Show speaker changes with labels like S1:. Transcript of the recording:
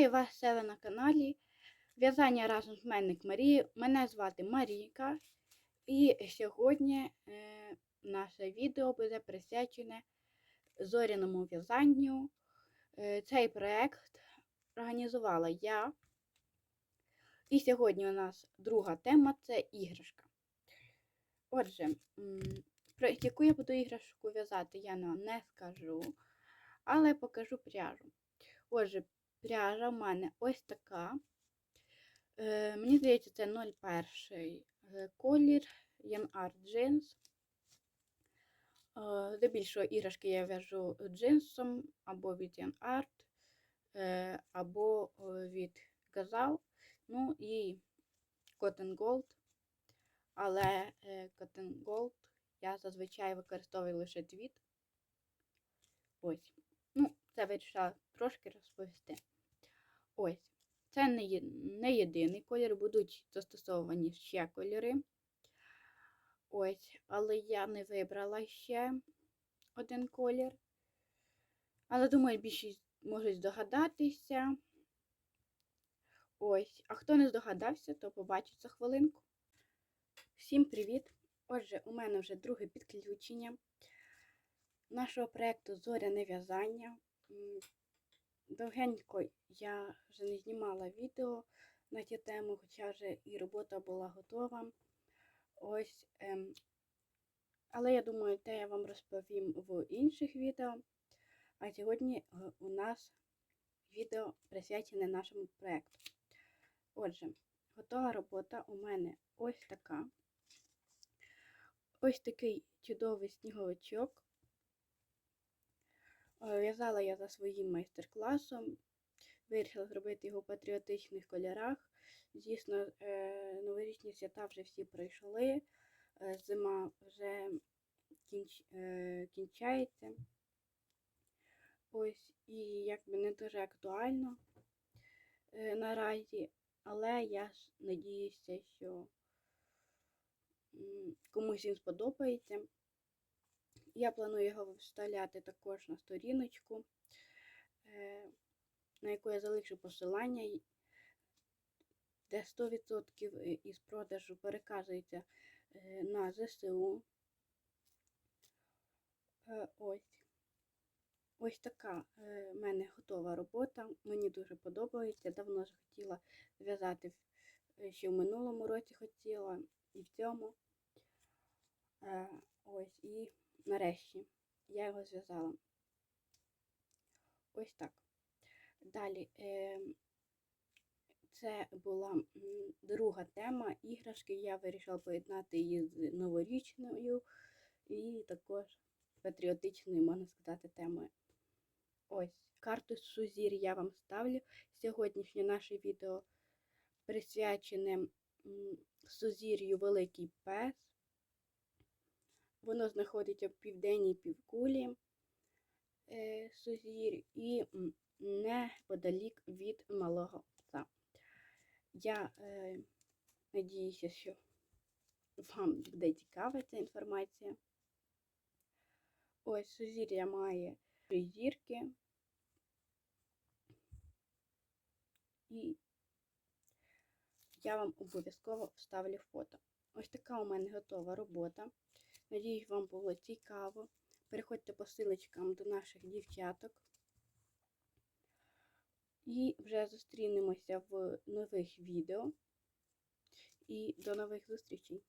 S1: Вітаю вас себе на каналі. В'язання разом з менник Марії. Мене звати Марійка. І сьогодні е, наше відео буде присвячене зоряному в'язанню. Е, цей проєкт організувала я. І сьогодні у нас друга тема це іграшка. Отже, про яку я буду іграшку в'язати, я не скажу, але покажу пряжу. Отже, пряжа в мене ось така. Е, мені здається, це 01 е, колір Art Jeans. Е, здебільшого іграшки я в'яжу джинсом або від Young е, або е, від Gazal. Ну і Cotton Gold. Але е, Cotton Gold я зазвичай використовую лише твіт. Ось. Це вирішила трошки розповісти. Ось. Це не, не єдиний колір, будуть застосовані ще кольори. Ось, але я не вибрала ще один колір. Але думаю, більшість можуть здогадатися. Ось, а хто не здогадався, то побачить за хвилинку. Всім привіт! Отже, у мене вже друге підключення нашого проєкту Зоряне в'язання. Довгенько я вже не знімала відео на цю тему, хоча вже і робота була готова. Ось, ем, але я думаю, те я вам розповім в інших відео. А сьогодні е, у нас відео присвячене нашому проєкту. Отже, готова робота у мене ось така. Ось такий чудовий сніговичок. Е, В'язала я за своїм майстер-класом. Вирішила зробити його в патріотичних кольорах. Звісно, е, новорічні свята вже всі пройшли. е, Зима вже кінч... кінчається. Ось, і якби не дуже актуально наразі, але я ж надіюся, що комусь він сподобається. Я планую його вставляти також на сторіночку, е, на яку я залишу посилання, де 100% із продажу переказується е, на ЗСУ. Е, Ось. Ось така е, в мене готова робота. Мені дуже подобається. Давно ж хотіла зв'язати е, ще в минулому році хотіла і в цьому. Е, Ось і нарешті я його зв'язала. Ось так. Далі. е, Це була друга тема іграшки. Я вирішила поєднати її з новорічною і також патріотичною, можна сказати, темою. Ось, карту Сузір я вам ставлю. Сьогоднішнє наше відео присвячене Сузір'ю Великий Пес. Воно знаходиться в південній півкулі е, Сузір і неподалік від Малого Пса. Я е, надіюся, що вам буде цікава ця інформація. Ось сузір'я має три зірки. І я вам обов'язково вставлю фото. Ось така у мене готова робота. Надіюсь, вам було цікаво. Переходьте по силочкам до наших дівчаток. І вже зустрінемося в нових відео. І до нових зустрічей!